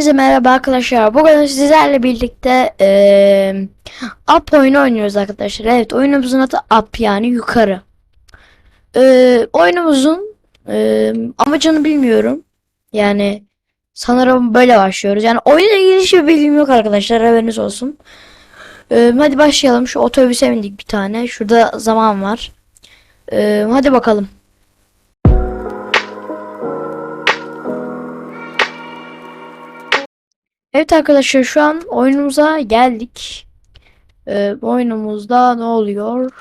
Hepinize merhaba arkadaşlar. Bugün sizlerle birlikte eee Up oyunu oynuyoruz arkadaşlar. Evet oyunumuzun adı Up yani yukarı. Eee, oyunumuzun eee, amacını bilmiyorum. Yani sanırım böyle başlıyoruz. Yani oyunla ilgili hiçbir bilgim yok arkadaşlar. Haberiniz olsun. Eee, hadi başlayalım. Şu otobüse bindik bir tane. Şurada zaman var. Eee, hadi bakalım. Evet arkadaşlar şu an oyunumuza geldik. Ee, oyunumuzda ne oluyor?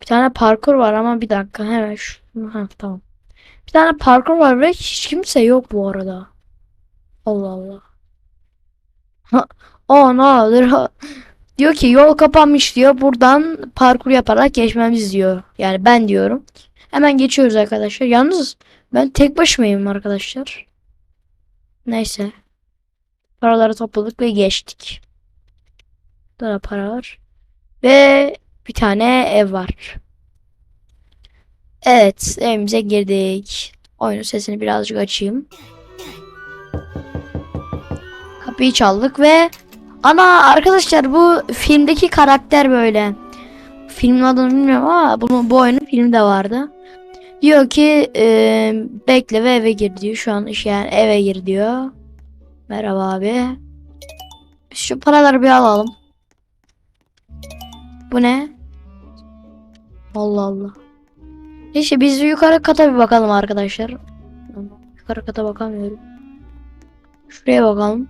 Bir tane parkur var ama bir dakika hemen şu ha, tamam. Bir tane parkur var ve hiç kimse yok bu arada. Allah Allah. Ha, o ne olur. Diyor ki yol kapanmış diyor. Buradan parkur yaparak geçmemiz diyor. Yani ben diyorum. Hemen geçiyoruz arkadaşlar. Yalnız ben tek başımayım arkadaşlar. Neyse. Paraları topladık ve geçtik. Burada da para var. Ve bir tane ev var. Evet, evimize girdik. Oyunun sesini birazcık açayım. Kapıyı çaldık ve ana arkadaşlar bu filmdeki karakter böyle. Filmin adını bilmiyorum ama bunu bu oyunun filmi de vardı. Diyor ki e, bekle ve eve gir diyor. Şu an iş yani eve gir diyor. Merhaba abi. Şu paraları bir alalım. Bu ne? Allah Allah. Neyse biz yukarı kata bir bakalım arkadaşlar. Yukarı kata bakamıyorum. Şuraya bakalım.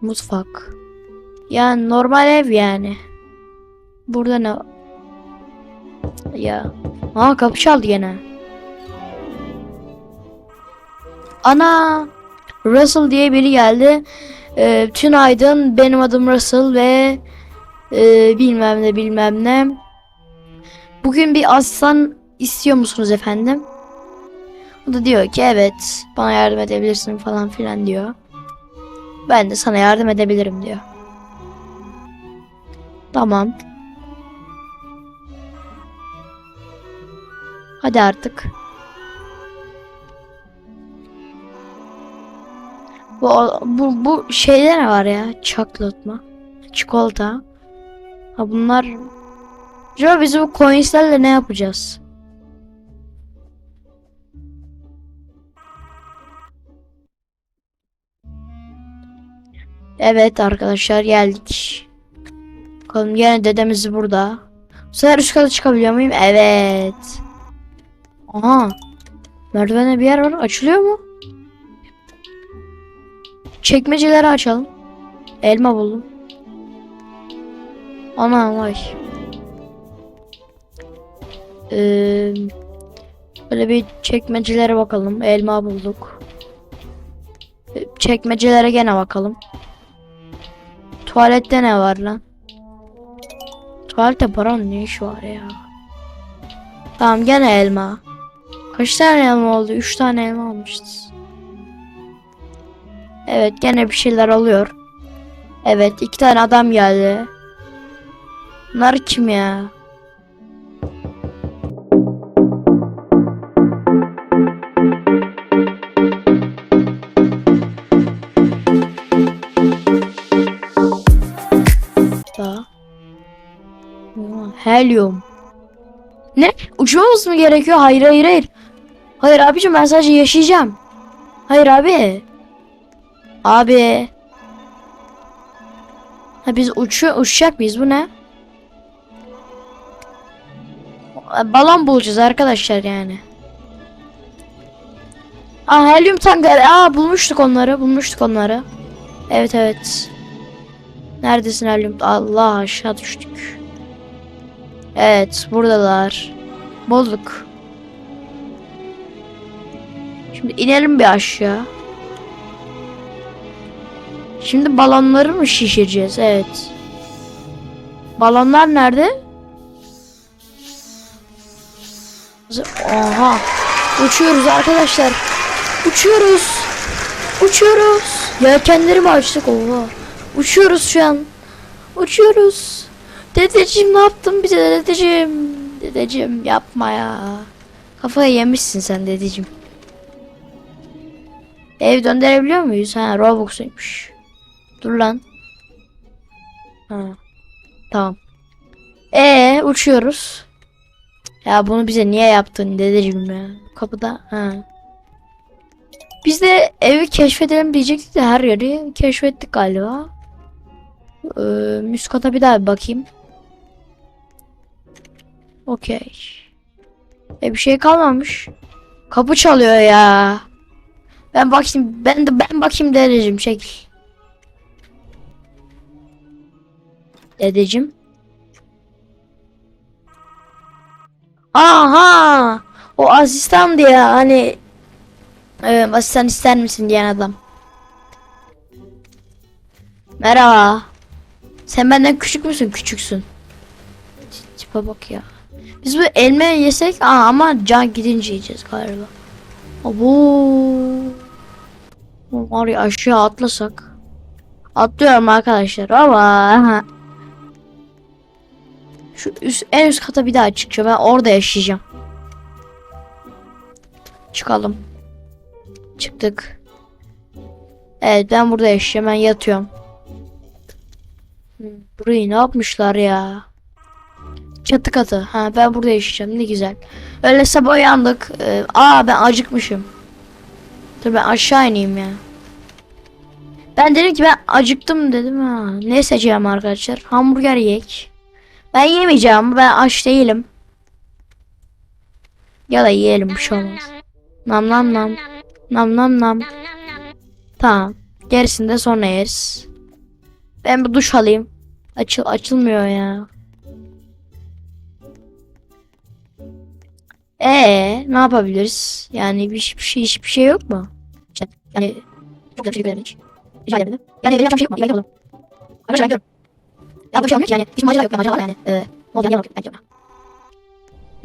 Mutfak. Yani normal ev yani. Burada ne? Ya. Aa kapı çaldı gene. Ana. Russell diye biri geldi. Ee, tünaydın benim adım Russell ve e, bilmem ne bilmem ne. Bugün bir aslan istiyor musunuz efendim? O da diyor ki evet bana yardım edebilirsin falan filan diyor. Ben de sana yardım edebilirim diyor. Tamam. Hadi artık. Bu, bu, bu şeyde ne var ya? Mı? Çikolata. Ha bunlar... Acaba biz bu coinslerle ne yapacağız? Evet arkadaşlar geldik. Bakalım yine dedemiz burada. Bu sefer üst kata çıkabiliyor muyum? Evet. Aha. Merdivene bir yer var. Açılıyor mu? Çekmeceleri açalım. Elma buldum. Ana vay. Ee, böyle bir çekmecelere bakalım. Elma bulduk. Ee, Çekmecelere gene bakalım. Tuvalette ne var lan? Tuvalette paranın ne işi var ya? Tamam gene elma. Kaç tane elma oldu? Üç tane elma almışız. Evet gene bir şeyler oluyor. Evet iki tane adam geldi. Bunlar kim ya? Helyum. Ne? Uçmamız mı gerekiyor? Hayır hayır hayır. Hayır abicim ben sadece yaşayacağım. Hayır abi. Abi. Ha biz uçuyor uçacak mıyız bu ne? Balon bulacağız arkadaşlar yani. Aa helyum tankları. Aa bulmuştuk onları. Bulmuştuk onları. Evet evet. Neredesin helyum? Allah aşağı düştük. Evet buradalar. Bulduk. Şimdi inelim bir aşağı. Şimdi balonları mı şişireceğiz? Evet. Balonlar nerede? Oha. Uçuyoruz arkadaşlar. Uçuyoruz. Uçuyoruz. Yelkenlerimi açtık. Oha. Uçuyoruz şu an. Uçuyoruz. Dedeciğim ne yaptın bize dedeciğim? Dedeciğim yapma ya. Kafayı yemişsin sen dedeciğim. Ev döndürebiliyor muyuz? Ha Robux'uymuş. Dur lan. Ha. Tamam. Ee uçuyoruz. Ya bunu bize niye yaptın dedeciğim ya. Kapıda. Ha. Biz de evi keşfedelim diyecektik de her yeri keşfettik galiba. Ee, üst kata bir daha bir bakayım. Okey. E bir şey kalmamış. Kapı çalıyor ya. Ben bakayım ben de ben bakayım dedeciğim çekil. Dedeciğim. Aha! O asistandı ya hani e, asistan ister misin diyen adam. Merhaba. Sen benden küçük müsün? Küçüksün. Tipe bak ya. Biz bu elma yesek aa, ama can gidince yiyeceğiz galiba. Abo. Var ya aşağı atlasak. Atlıyorum arkadaşlar ama şu üst, en üst kata bir daha çıkacağım. Ben orada yaşayacağım. Çıkalım. Çıktık. Evet ben burada yaşayacağım. Ben yatıyorum. Hmm, Burayı ne yapmışlar ya? Çatı katı. Ha ben burada yaşayacağım. Ne güzel. Öyle sabah uyandık. Ee, aa ben acıkmışım. Dur ben aşağı ineyim ya. Ben dedim ki ben acıktım dedim ha. Ne seçeceğim arkadaşlar? Hamburger yiyek. Ben yemeyeceğim. Ben aç değilim. Ya da yiyelim bir şey olmaz. Nam nam nam. Nam nam nam. Tamam. Gerisini de sonra yeriz. Ben bir duş alayım. Açıl açılmıyor ya. Ee, ne yapabiliriz? Yani bir, bir şey hiçbir şey yok mu? Yani çok da teşekkür ederim hiç. Rica ederim. Yani yapacağım şey yok mu? İleride olur. Arkadaşlar ben gidiyorum. Ya bir şey olmuyor yani. Hiç macera yok. Macera var yani. Ee, ne oldu? Yani ben gidiyorum.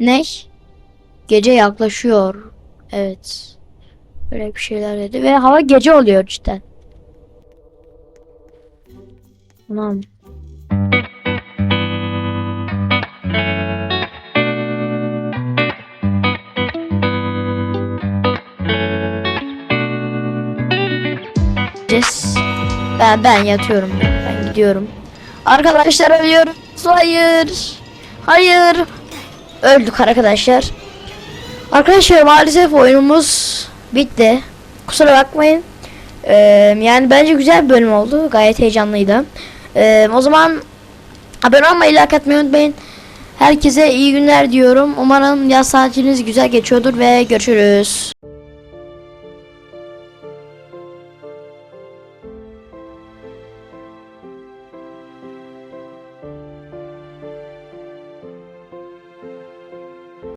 Ne? Gece yaklaşıyor. Evet. Böyle bir şeyler dedi ve hava gece oluyor cidden. Tamam. Ben ben yatıyorum. Ben gidiyorum. Arkadaşlar ölüyoruz. Hayır. Hayır. Öldük arkadaşlar. Arkadaşlar maalesef oyunumuz bitti. Kusura bakmayın. Ee, yani bence güzel bir bölüm oldu. Gayet heyecanlıydı. Ee, o zaman abone olmayı, like atmayı unutmayın. Herkese iyi günler diyorum. Umarım yaz tatiliniz güzel geçiyordur ve görüşürüz.